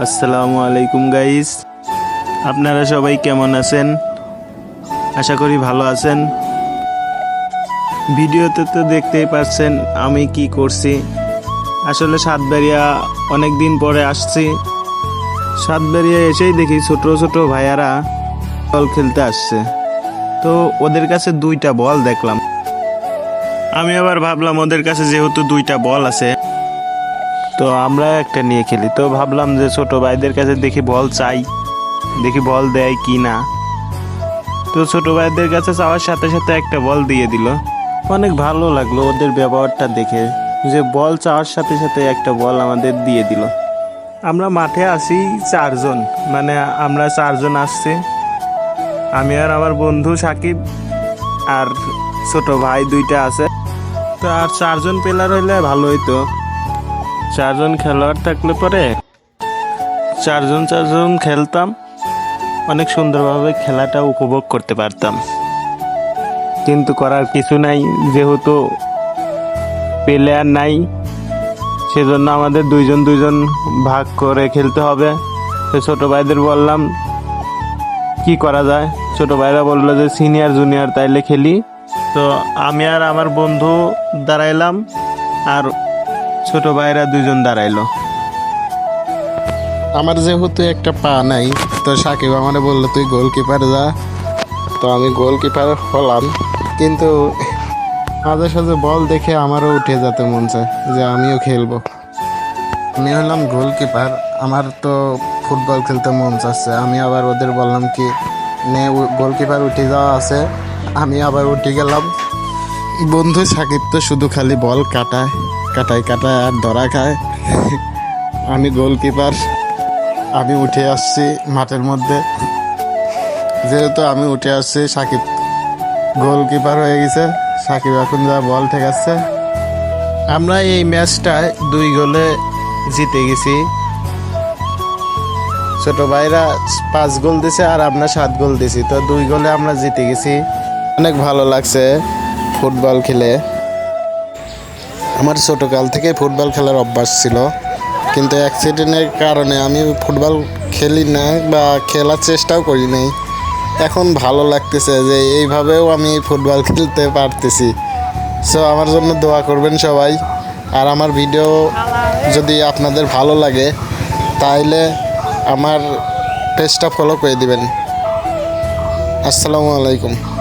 আসসালামু আলাইকুম গাইস আপনারা সবাই কেমন আছেন? আশা করি ভালো আছেন। ভিডিওতে তো দেখতেই পাচ্ছেন আমি কি করছি। আসলে সাতবাড়িয়া অনেক দিন পরে আসছি। সাতবাড়িয়া এসেই দেখি ছোট ছোট ভাইয়ারা বল খেলতে আসছে। তো ওদের কাছে দুইটা বল দেখলাম। আমি আবার ভাবলাম ওদের কাছে যেহেতু দুইটা বল আছে তো আমরা একটা নিয়ে খেলি। তো ভাবলাম যে ছোট ভাইদের কাছে দেখি বল চাই। দেখি বল দেয় কি না। তো ছোট ভাইদের কাছে চাওয়ার সাথে সাথে একটা বল দিয়ে দিল। অনেক ভালো লাগল ওদের ব্যবহারটা দেখে। যে বল চাওয়ার সাথে সাথে একটা বল আমাদের দিয়ে দিল। আমরা মাঠে আসি চারজন। মানে আমরা চারজন আসছি। আমি আর আমার বন্ধু সাকিব আর ছোট ভাই দুইটা আছে। তো আর চারজন প্লেয়ার হইলে ভালো হইতো। চারজন খেলোয়াড় থাকলে পরে চারজন চারজন খেলতাম। অনেক সুন্দরভাবে খেলাটা উপভোগ করতে পারতাম। কিন্তু করার কিছু নাই, যেহেতু প্লেয়ার নাই, সেজন্য আমাদের দুইজন দুইজন ভাগ করে খেলতে হবে। তো ছোটো ভাইদের বললাম, কি করা যায়? ছোটো ভাইরা বলল যে সিনিয়র জুনিয়র তাইলে খেলি। তো আমি আর আমার বন্ধু দাঁড়াইলাম, আর ছোট ভাইরা দুজন দাঁড়াইলো। আমার যেহেতু একটা পা নাই, তো সাকিব আমারে বলল, তুই গোলকিপার যা। তো আমি গোলকিপার হলাম, কিন্তু মাঝে সাঝে বল দেখে আমারও উঠে যেতে মন চায় যে আমিও খেলব। আমি হলাম গোলকিপার আমার তো ফুটবল খেলতে মন চাচ্ছে। আমি আবার ওদের বললাম কি, নে গোলকিপার উঠে যাওয়া আছে। আমি আবার উঠে গেলাম। বন্ধু সাকিব তো শুধু খালি বল কাটায়। কাটায় কাটায় আর ধরা খায়। আমি গোলকিপার আমি উঠে আসছি মাঠের মধ্যে। যেহেতু আমি উঠে আসছি, সাকিব গোলকিপার হয়ে গেছে। সাকিব এখন যা বল ঠেকাচ্ছে। আমরা এই ম্যাচটায় দুই গোলে জিতে গেছি। ছোট ভাইরা পাঁচ গোল দিছে আর আমরা সাত গোল দিছি। তো দুই গোলে আমরা জিতে গেছি। অনেক ভালো লাগছে ফুটবল খেলে। আমার ছোটোকাল থেকে ফুটবল খেলার অভ্যাস ছিল। কিন্তু অ্যাক্সিডেন্টের কারণে আমি ফুটবল খেলি না বা খেলার চেষ্টাও করি নাই। এখন ভালো লাগতেছে যে এইভাবেও আমি ফুটবল খেলতে পারতেছি। সো আমার জন্য দোয়া করবেন সবাই। আর আমার ভিডিও যদি আপনাদের ভালো লাগে, তাইলে আমার পেজটা ফলো করে দিবেন। আসসালামু আলাইকুম।